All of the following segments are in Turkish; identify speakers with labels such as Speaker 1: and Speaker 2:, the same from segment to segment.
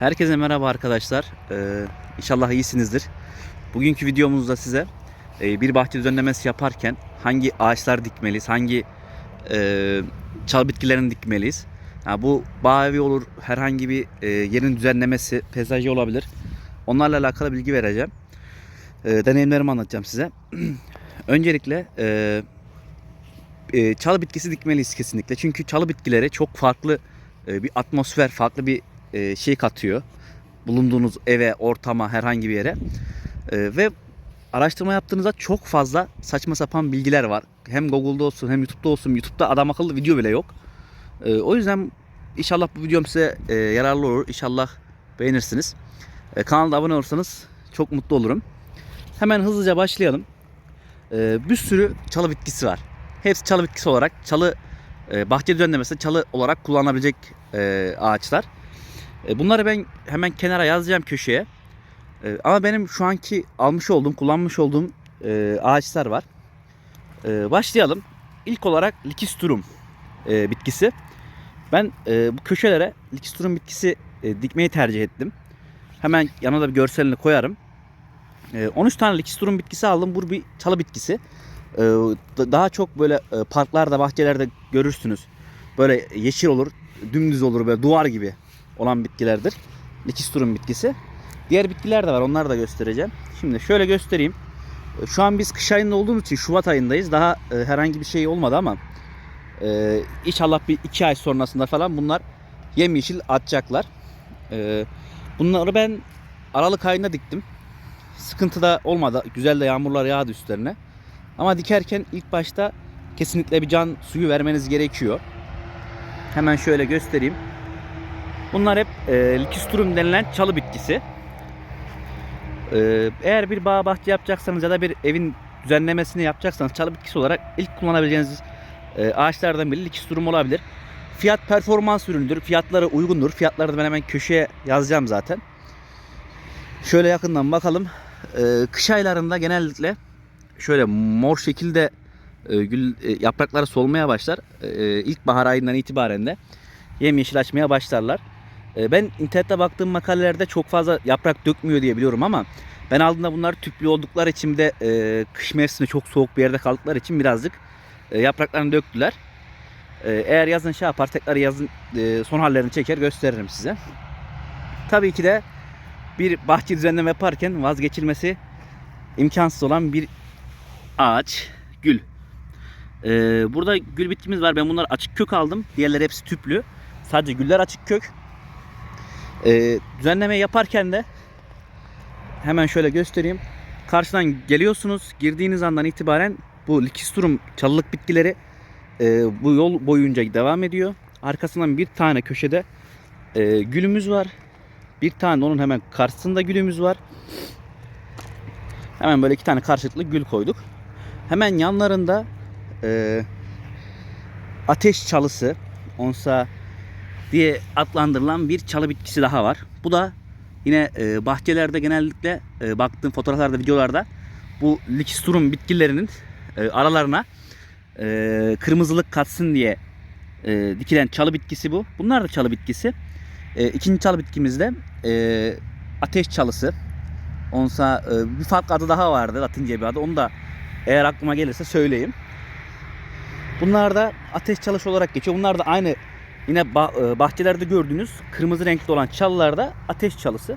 Speaker 1: Herkese merhaba arkadaşlar. Ee, inşallah iyisinizdir. Bugünkü videomuzda size e, bir bahçe düzenlemesi yaparken hangi ağaçlar dikmeliyiz, hangi e, çal bitkilerini dikmeliyiz. Ha, bu bağ evi olur, herhangi bir e, yerin düzenlemesi, peyzajı olabilir. Onlarla alakalı bilgi vereceğim. E, deneyimlerimi anlatacağım size. Öncelikle e, e, çalı bitkisi dikmeliyiz kesinlikle. Çünkü çalı bitkileri çok farklı e, bir atmosfer, farklı bir e, şey katıyor. Bulunduğunuz eve, ortama, herhangi bir yere. E, ve araştırma yaptığınızda çok fazla saçma sapan bilgiler var. Hem Google'da olsun hem YouTube'da olsun. YouTube'da adam akıllı video bile yok. E, o yüzden inşallah bu videom size e, yararlı olur. İnşallah beğenirsiniz. E, kanalda abone olursanız çok mutlu olurum. Hemen hızlıca başlayalım. E, bir sürü çalı bitkisi var. Hepsi çalı bitkisi olarak çalı e, bahçe düzenlemesinde çalı olarak kullanılabilecek e, ağaçlar. E, bunları ben hemen kenara yazacağım köşeye. E, ama benim şu anki almış olduğum, kullanmış olduğum e, ağaçlar var. Başlayalım. İlk olarak Likisturum e, bitkisi. Ben bu köşelere Likisturum bitkisi dikmeyi tercih ettim. Hemen yanına da bir görselini koyarım. E, 13 tane Likisturum bitkisi aldım. Bu bir çalı bitkisi. Da- daha çok böyle parklarda, bahçelerde görürsünüz. Böyle yeşil olur, dümdüz olur böyle duvar gibi olan bitkilerdir. Likisturum bitkisi. Diğer bitkiler de var. Onları da göstereceğim. Şimdi şöyle göstereyim. E, Şu an biz kış ayında olduğumuz için Şubat ayındayız. Daha e, herhangi bir şey olmadı ama e, inşallah bir iki ay sonrasında falan bunlar yemyeşil atacaklar. Bunları ben Aralık ayında diktim. Sıkıntı da olmadı. Güzel de yağmurlar yağdı üstlerine. Ama dikerken ilk başta kesinlikle bir can suyu vermeniz gerekiyor. Hemen şöyle göstereyim. Bunlar hep e, Likisturum denilen çalı bitkisi. E, eğer bir bağ bahçe yapacaksanız ya da bir evin düzenlemesini yapacaksanız çalı bitkisi olarak ilk kullanabileceğiniz e, ağaçlardan biri Likisturum olabilir. Fiyat performans ürünüdür. Fiyatları uygundur. Fiyatları da ben hemen köşeye yazacağım zaten. Şöyle yakından bakalım. E, kış aylarında genellikle şöyle mor şekilde e, gül e, yaprakları solmaya başlar. E, ilkbahar ayından itibaren de yemyeşil açmaya başlarlar. E, ben internette baktığım makalelerde çok fazla yaprak dökmüyor diye biliyorum ama ben aldığımda bunlar tüplü oldukları için de e, kış mevsiminde çok soğuk bir yerde kaldıkları için birazcık e, yapraklarını döktüler. E, eğer yazın şey yapar tekrar yazın son hallerini çeker gösteririm size. Tabii ki de bir bahçe düzenleme yaparken vazgeçilmesi imkansız olan bir ağaç, gül. Ee, burada gül bitkimiz var. Ben bunları açık kök aldım. Diğerleri hepsi tüplü. Sadece güller açık kök. Ee, düzenleme yaparken de hemen şöyle göstereyim. Karşıdan geliyorsunuz. Girdiğiniz andan itibaren bu likisturum çalılık bitkileri e, bu yol boyunca devam ediyor. Arkasından bir tane köşede e, gülümüz var. Bir tane onun hemen karşısında gülümüz var. Hemen böyle iki tane karşılıklı gül koyduk. Hemen yanlarında e, ateş çalısı onsa diye adlandırılan bir çalı bitkisi daha var. Bu da yine e, bahçelerde genellikle e, baktığım fotoğraflarda, videolarda bu likisturum bitkilerinin e, aralarına kırmızılık katsın diye dikilen çalı bitkisi bu. Bunlar da çalı bitkisi. E, ikinci çalı bitkimiz de ateş çalısı. Onsa e, bir farklı adı daha vardı Latince bir adı. Onu da eğer aklıma gelirse söyleyeyim. Bunlar da ateş çalışı olarak geçiyor. Bunlar da aynı yine e, bahçelerde gördüğünüz kırmızı renkli olan çalılar da ateş çalısı.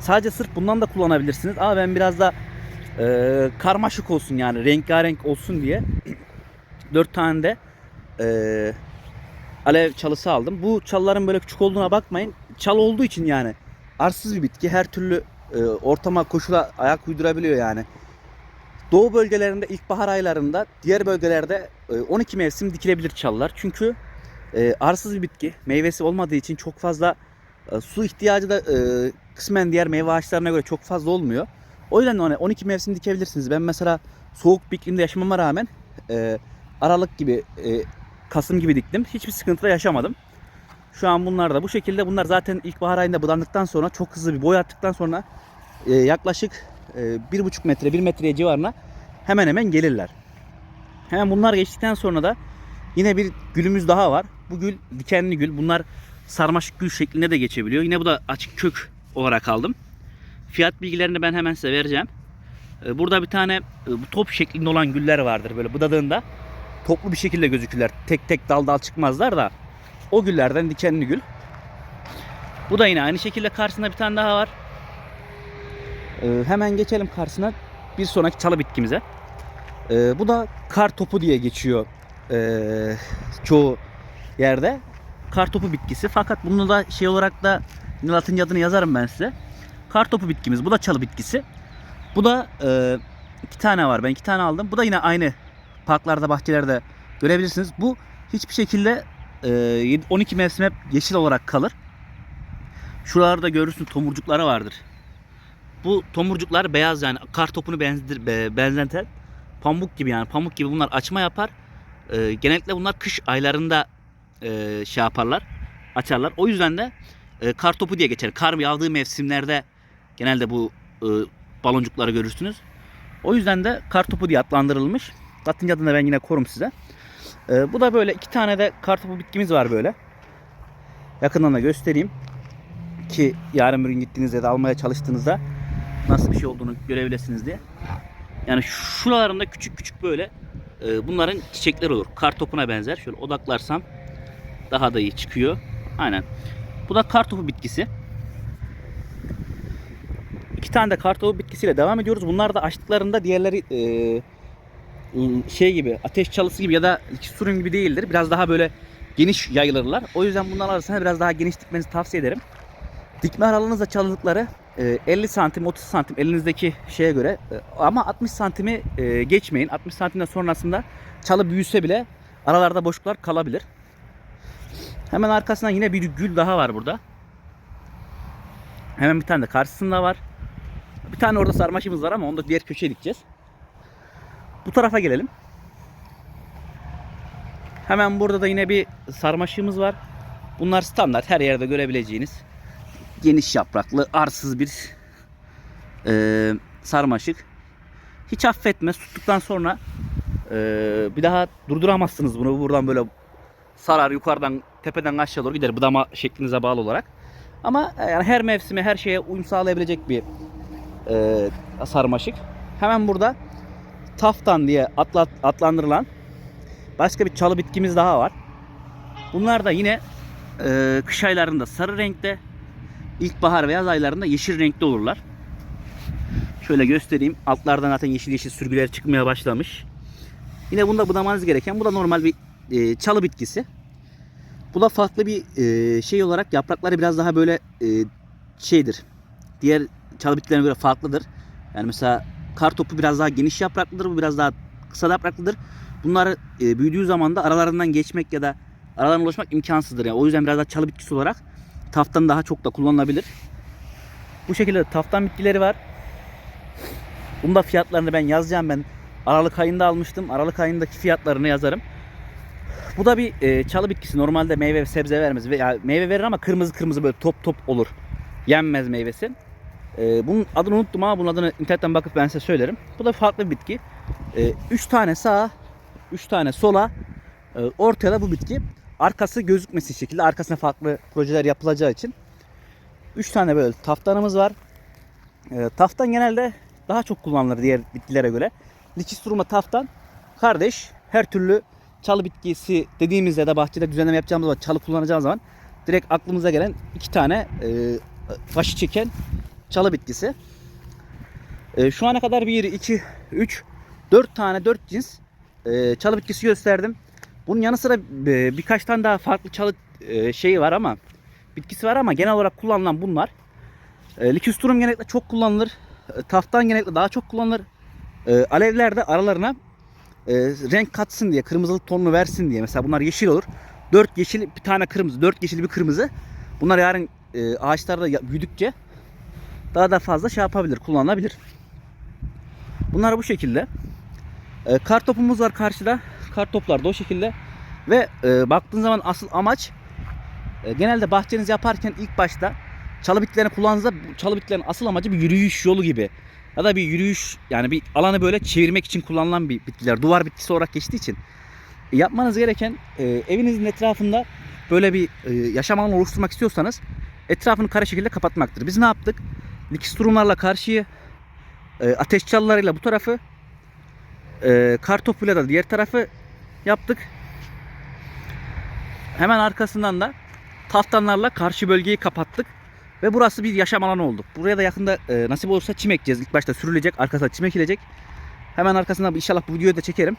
Speaker 1: Sadece sırf bundan da kullanabilirsiniz. Ama ben biraz da e, karmaşık olsun yani rengarenk olsun diye 4 tane de e, alev çalısı aldım. Bu çalıların böyle küçük olduğuna bakmayın. Çal olduğu için yani arsız bir bitki. Her türlü e, ortama koşula ayak uydurabiliyor yani. Doğu bölgelerinde ilkbahar aylarında, diğer bölgelerde e, 12 mevsim dikilebilir çalılar. Çünkü e, arsız bir bitki. Meyvesi olmadığı için çok fazla e, su ihtiyacı da e, kısmen diğer meyve ağaçlarına göre çok fazla olmuyor. O yüzden ona 12 mevsim dikebilirsiniz. Ben mesela soğuk bir iklimde yaşamama rağmen e, Aralık gibi, e, Kasım gibi diktim. Hiçbir sıkıntı da yaşamadım. Şu an bunlar da bu şekilde. Bunlar zaten ilkbahar ayında budandıktan sonra çok hızlı bir boy attıktan sonra e, yaklaşık e, bir buçuk metre, bir metreye civarına hemen hemen gelirler. Hemen bunlar geçtikten sonra da yine bir gülümüz daha var. Bu gül dikenli gül. Bunlar sarmaşık gül şeklinde de geçebiliyor. Yine bu da açık kök olarak aldım. Fiyat bilgilerini ben hemen size vereceğim. Ee, Burada bir tane e, top şeklinde olan güller vardır böyle budadığında. Toplu bir şekilde gözükürler. Tek tek dal dal çıkmazlar da. O güllerden dikenli gül. Bu da yine aynı şekilde karşısında bir tane daha var. Ee, hemen geçelim karşısına bir sonraki çalı bitkimize. Ee, bu da kar topu diye geçiyor çoğu yerde. Kar topu bitkisi. Fakat bunu da şey olarak da Latince adını yazarım ben size. Kar topu bitkimiz. Bu da çalı bitkisi. Bu da e, iki tane var. Ben iki tane aldım. Bu da yine aynı parklarda, bahçelerde görebilirsiniz. Bu hiçbir şekilde e, 12 mevsim hep yeşil olarak kalır. Şuralarda görürsün tomurcukları vardır. Bu tomurcuklar beyaz yani kar topunu benzetir, be- benzeten pamuk gibi yani pamuk gibi bunlar açma yapar. E, genellikle bunlar kış aylarında e, şey yaparlar, açarlar. O yüzden de e, kar topu diye geçer. Kar yağdığı mevsimlerde genelde bu e, baloncukları görürsünüz. O yüzden de kar topu diye adlandırılmış. Latince adını ben yine korum size. E, bu da böyle iki tane de kar topu bitkimiz var böyle. Yakından da göstereyim. Ki yarın bir gün gittiğinizde de almaya çalıştığınızda nasıl bir şey olduğunu görebilirsiniz diye. Yani şuralarında küçük küçük böyle e, bunların çiçekleri olur. Kar topuna benzer. Şöyle odaklarsam daha da iyi çıkıyor. Aynen. Bu da kar topu bitkisi. İki tane de kar topu bitkisiyle devam ediyoruz. Bunlar da açtıklarında diğerleri e, şey gibi ateş çalısı gibi ya da surun gibi değildir. Biraz daha böyle geniş yayılırlar. O yüzden bunlar arasında biraz daha geniş dikmenizi tavsiye ederim. Dikme aralığınızda çalılıkları e, 50 santim 30 santim elinizdeki şeye göre e, ama 60 santimi e, geçmeyin. 60 santimden sonrasında çalı büyüse bile aralarda boşluklar kalabilir. Hemen arkasından yine bir gül daha var burada. Hemen bir tane de karşısında var. Bir tane orada sarmaşımız var ama onu da diğer köşeye dikeceğiz. Bu tarafa gelelim. Hemen burada da yine bir sarmaşığımız var. Bunlar standart her yerde görebileceğiniz geniş yapraklı arsız bir e, sarmaşık. Hiç affetmez. Tuttuktan sonra e, bir daha durduramazsınız bunu. Buradan böyle sarar yukarıdan tepeden aşağı doğru gider budama şeklinize bağlı olarak. Ama e, yani her mevsime her şeye uyum sağlayabilecek bir e, sarmaşık. Hemen burada taftan diye atlat, adlandırılan başka bir çalı bitkimiz daha var. Bunlar da yine e, kış aylarında sarı renkte, ilkbahar ve yaz aylarında yeşil renkte olurlar. Şöyle göstereyim. Altlardan zaten yeşil yeşil sürgüler çıkmaya başlamış. Yine bunda budamanız gereken bu da normal bir e, çalı bitkisi. Bu da farklı bir e, şey olarak yaprakları biraz daha böyle e, şeydir. Diğer çalı bitkilerine göre farklıdır. Yani mesela kar topu biraz daha geniş yapraklıdır. Bu biraz daha kısa yapraklıdır. Bunlar e, büyüdüğü zaman da aralarından geçmek ya da aralarına ulaşmak imkansızdır. Yani o yüzden biraz daha çalı bitkisi olarak taftan daha çok da kullanılabilir. Bu şekilde taftan bitkileri var. Bunun da fiyatlarını ben yazacağım ben. Aralık ayında almıştım. Aralık ayındaki fiyatlarını yazarım. Bu da bir e, çalı bitkisi. Normalde meyve ve sebze vermez. Ve, yani meyve verir ama kırmızı kırmızı böyle top top olur. Yenmez meyvesi. E, bunun adını unuttum ama bunun adını internetten bakıp ben size söylerim. Bu da farklı bir bitki. 3 tane sağa, 3 tane sola, e, ortaya da bu bitki. Arkası gözükmesi şekilde arkasına farklı projeler yapılacağı için 3 tane böyle taftanımız var. E, taftan genelde daha çok kullanılır diğer bitkilere göre. Lichistruma taftan kardeş her türlü çalı bitkisi dediğimizde de bahçede düzenleme yapacağımız zaman çalı kullanacağımız zaman direkt aklımıza gelen iki tane e, başı çeken çalı bitkisi. E, şu ana kadar 1, 2, 3, 4 tane 4 cins e, çalı bitkisi gösterdim. Bunun yanı sıra e, birkaç tane daha farklı çalı e, şeyi var ama bitkisi var ama genel olarak kullanılan bunlar. E, Liküstrum genellikle çok kullanılır. E, taftan genellikle daha çok kullanılır. E, alevler aralarına e, renk katsın diye, kırmızılık tonunu versin diye. Mesela bunlar yeşil olur. 4 yeşil bir tane kırmızı, 4 yeşil bir kırmızı. Bunlar yarın e, ağaçlarda büyüdükçe daha da fazla şey yapabilir, kullanılabilir. Bunlar bu şekilde. E, kar topumuz var karşıda. Kar toplar da o şekilde. Ve e, baktığın zaman asıl amaç e, genelde bahçenizi yaparken ilk başta çalı bitkilerini kullandığınızda çalı bitkilerin asıl amacı bir yürüyüş yolu gibi. Ya da bir yürüyüş yani bir alanı böyle çevirmek için kullanılan bir bitkiler. Duvar bitkisi olarak geçtiği için. E, yapmanız gereken e, evinizin etrafında böyle bir e, yaşam alanı oluşturmak istiyorsanız etrafını kare şekilde kapatmaktır. Biz ne yaptık? Likisturumlarla karşıyı, e, ateş çalılarıyla bu tarafı, e, kartopuyla da diğer tarafı yaptık. Hemen arkasından da taftanlarla karşı bölgeyi kapattık. Ve burası bir yaşam alanı oldu. Buraya da yakında e, nasip olursa çim ekeceğiz. İlk başta sürülecek, arkasına çim ekilecek. Hemen arkasından inşallah bu videoyu da çekerim.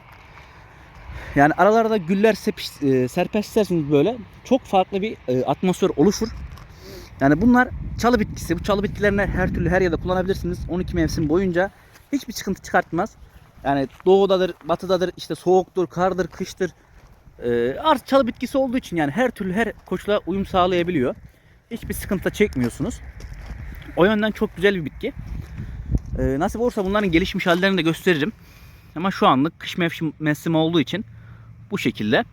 Speaker 1: Yani aralarda güller sepiş, e, serpiştirseniz böyle çok farklı bir e, atmosfer oluşur. Yani bunlar çalı bitkisi. Bu çalı bitkilerini her türlü her yerde kullanabilirsiniz. 12 mevsim boyunca hiçbir sıkıntı çıkartmaz. Yani doğudadır, batıdadır, işte soğuktur, kardır, kıştır. E, artık çalı bitkisi olduğu için yani her türlü her koşula uyum sağlayabiliyor. Hiçbir sıkıntı çekmiyorsunuz. O yönden çok güzel bir bitki. E, nasip olursa bunların gelişmiş hallerini de gösteririm. Ama şu anlık kış mevsim, mevsimi olduğu için bu şekilde.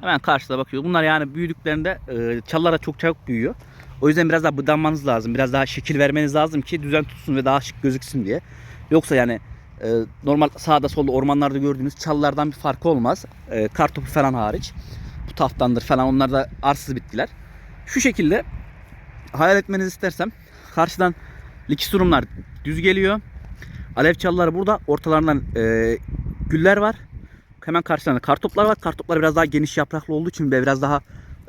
Speaker 1: Hemen karşıda bakıyor. Bunlar yani büyüdüklerinde e, çalılara çok çabuk büyüyor. O yüzden biraz daha budanmanız lazım. Biraz daha şekil vermeniz lazım ki düzen tutsun ve daha şık gözüksün diye. Yoksa yani e, normal sağda solda ormanlarda gördüğünüz çalılardan bir farkı olmaz. E, kartopu falan hariç. Bu taftandır falan onlar da arsız bitkiler. Şu şekilde hayal etmenizi istersem karşıdan likisturumlar düz geliyor. Alev çalıları burada. Ortalarından e, güller var. Hemen karşılarında kartoplar var. Kartoplar biraz daha geniş yapraklı olduğu için ve biraz daha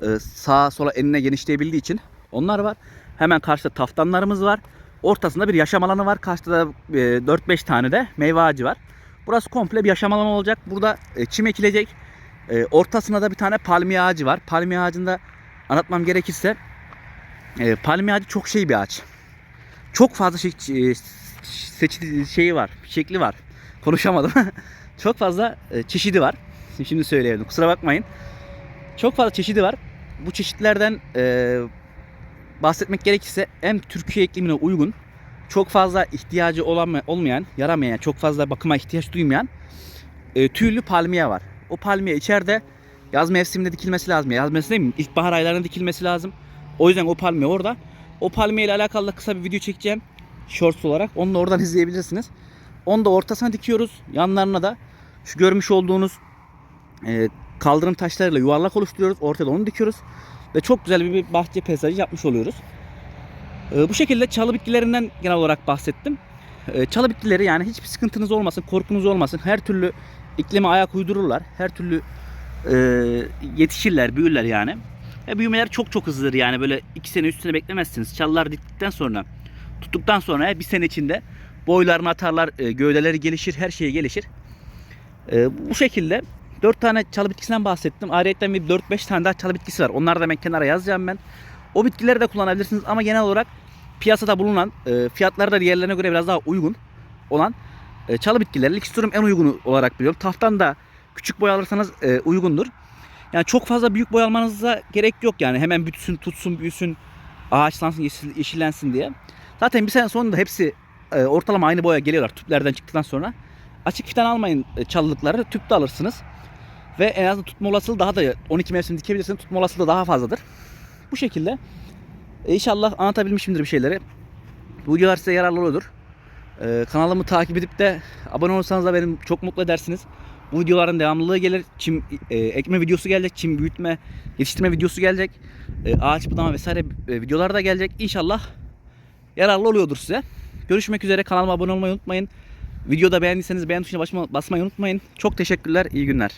Speaker 1: e, sağa sola enine genişleyebildiği için onlar var. Hemen karşıda taftanlarımız var. Ortasında bir yaşam alanı var. Karşıda da e, 4-5 tane de meyve ağacı var. Burası komple bir yaşam alanı olacak. Burada e, çim ekilecek. E, ortasında da bir tane palmiye ağacı var. Palmiye ağacında anlatmam gerekirse e, palmiye ağacı çok şey bir ağaç. Çok fazla şey, e, seçili şeyi var, şekli var. Konuşamadım. çok fazla e, çeşidi var. Şimdi söyleyemedim. Kusura bakmayın. Çok fazla çeşidi var. Bu çeşitlerden e, bahsetmek gerekirse hem Türkiye iklimine uygun, çok fazla ihtiyacı olama- olmayan, yaramayan, çok fazla bakıma ihtiyaç duymayan e, tüylü palmiye var. O palmiye içeride yaz mevsiminde dikilmesi lazım. Yaz mevsiminde mi? İlkbahar aylarında dikilmesi lazım. O yüzden o palmiye orada. O palmiye ile alakalı da kısa bir video çekeceğim. Shorts olarak. Onu da oradan izleyebilirsiniz. Onu da ortasına dikiyoruz. Yanlarına da şu görmüş olduğunuz e, kaldırım taşlarıyla yuvarlak oluşturuyoruz. Ortada onu dikiyoruz. Ve çok güzel bir bahçe peyzajı yapmış oluyoruz. E, bu şekilde çalı bitkilerinden genel olarak bahsettim. E, çalı bitkileri yani hiçbir sıkıntınız olmasın, korkunuz olmasın. Her türlü iklime ayak uydururlar. Her türlü e, yetişirler, büyürler yani. Ve büyümeler çok çok hızlıdır yani böyle 2 sene 3 sene beklemezsiniz. Çalılar diktikten sonra tuttuktan sonra bir sene içinde boylarını atarlar, e, gövdeleri gelişir, her şey gelişir. E, bu şekilde 4 tane çalı bitkisinden bahsettim. Ayrıca bir 4-5 tane daha çalı bitkisi var. Onları da ben kenara yazacağım ben. O bitkileri de kullanabilirsiniz ama genel olarak piyasada bulunan e, fiyatları da diğerlerine göre biraz daha uygun olan çalı bitkileri Lixisturum en uygunu olarak biliyorum. Taftan da küçük boy alırsanız uygundur. Yani çok fazla büyük boy almanıza gerek yok yani. Hemen bütüsün, tutsun, büyüsün, ağaçlansın, yeşil, yeşillensin diye. Zaten bir sene sonunda hepsi e, ortalama aynı boya geliyorlar tüplerden çıktıktan sonra. Açık fiden almayın e, çalılıkları, tüpte alırsınız. Ve en azından tutma olasılığı daha da 12 mevsim dikebilirsiniz. Tutma olasılığı daha fazladır. Bu şekilde e, inşallah anlatabilmişimdir bir şeyleri. Bu videolar size yararlı olur. E, kanalımı takip edip de abone olursanız da beni çok mutlu edersiniz. Bu videoların devamlılığı gelir. Çim e, ekme videosu gelecek, çim büyütme, yetiştirme videosu gelecek. E, ağaç budama vesaire e, videolar da gelecek. İnşallah yararlı oluyordur size. Görüşmek üzere. Kanalıma abone olmayı unutmayın. Videoda beğendiyseniz beğen tuşuna basma- basmayı unutmayın. Çok teşekkürler. İyi günler.